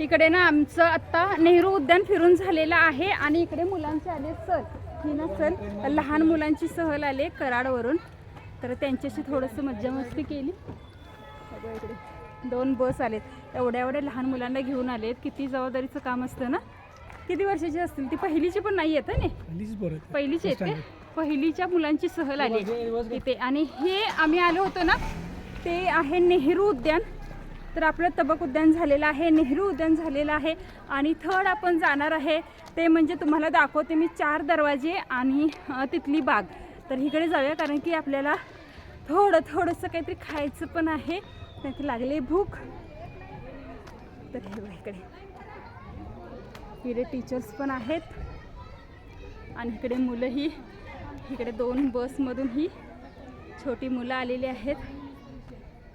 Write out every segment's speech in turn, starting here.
इकडे ना आमचं आत्ता नेहरू उद्यान फिरून झालेलं आहे आणि इकडे मुलांचे आले सर. ही ना सर लहान मुलांची सहल आले कराडवरून. तर त्यांच्याशी थोडंसं मज्जा मस्ती केली इकडे दोन बस आलेत. एवढ्या एवढ्या लहान मुलांना घेऊन आलेत. किती जबाबदारीचं काम असतं ना? किती वर्षाची असतील? ती पहिलीची पण नाही येत ना. पहिलीची येते. पहिलीच्या मुलांची सहल आली इथे. आणि हे आम्ही आलो होतो ना ते आहे नेहरू उद्यान. तर आपलं तबक उद्यान झालेलं आहे नेहरू उद्यान झालेलं आहे आणि थर्ड आपण जाणार आहे ते म्हणजे तुम्हाला दाखवते मी चार दरवाजे आणि तिथली बाग. तर इकडे जाऊया कारण की आपल्याला थोडं थोडंसं काहीतरी खायचं पण आहे. त्याची लागले भूक. तर हे इकडे. इकडे टीचर्स पण आहेत. आणि इकडे मुलंही. इकडे दोन बसमधून ही छोटी मुलं आलेली आहेत.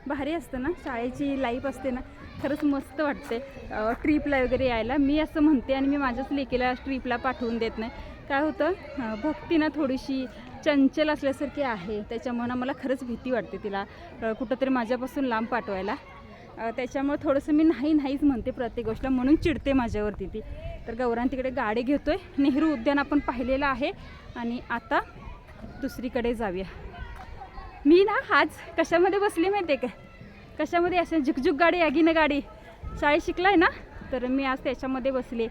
भारी असतं ना शाळेची लाईफ असते ना खरंच मस्त वाटते ट्रीपला वगैरे यायला. मी असं म्हणते आणि मी माझ्याच लेकीला ट्रीपला पाठवून देत नाही. काय होतं भक्ती ना थोडीशी चंचल असल्यासारखी आहे. त्याच्यामुळं मला खरंच भीती वाटते तिला कुठंतरी माझ्यापासून लांब पाठवायला. त्याच्यामुळं त्याच्यामुळे थोडंसं मी नाही नाहीच म्हणते प्रत्येक गोष्टीला. म्हणून चिडते माझ्यावरती ती. तर गौरान तिकडे गाडी घेतो आहे नेहरू उद्यान आपण पाहिलेलं आहे. आणि आता दुसरीकडे जाऊया. मी ना आज कशामध्ये बसली माहिती आहे का कशामध्ये अशा झुकझुक गाडी आगीनं गाडी. शाळेत शिकलाय ना? तर मी आज त्याच्यामध्ये बसले.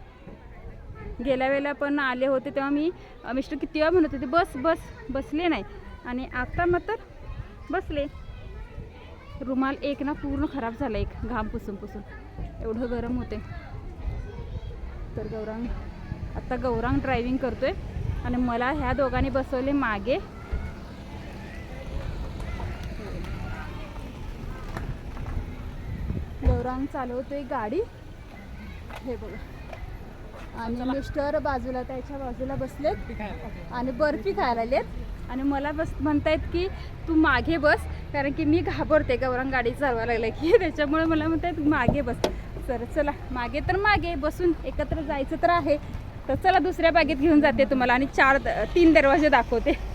गेल्या वेळेला पण आले होते तेव्हा मी मिस्टर किती वेळा म्हणत होते बस बस. बसले नाही. आणि आता मात्र बसले. रुमाल एक ना पूर्ण खराब झाला एक घाम पुसून पुसून. एवढं गरम होते तर गौरांग आत्ता गौरांग ड्रायव्हिंग करतोय. आणि मला ह्या दोघांनी बसवले मागे. गौरांग चालवतोय गाडी. हे बघा. आणि मिस्टर बाजूला त्याच्या बाजूला बसलेत आणि बर्फी खायला आलेत. आणि मला बस म्हणतायत की तू मागे बस कारण की मी घाबरते गौरांग गाडी चालवायला लागलं की. त्याच्यामुळे मला म्हणतायत मागे बस. सर चला मागे तर मागे बसून एकत्र जायचं तर आहे. तर चला दुसऱ्या बागेत घेऊन जाते तुम्हाला आणि चार द- तीन दरवाजे दाखवते.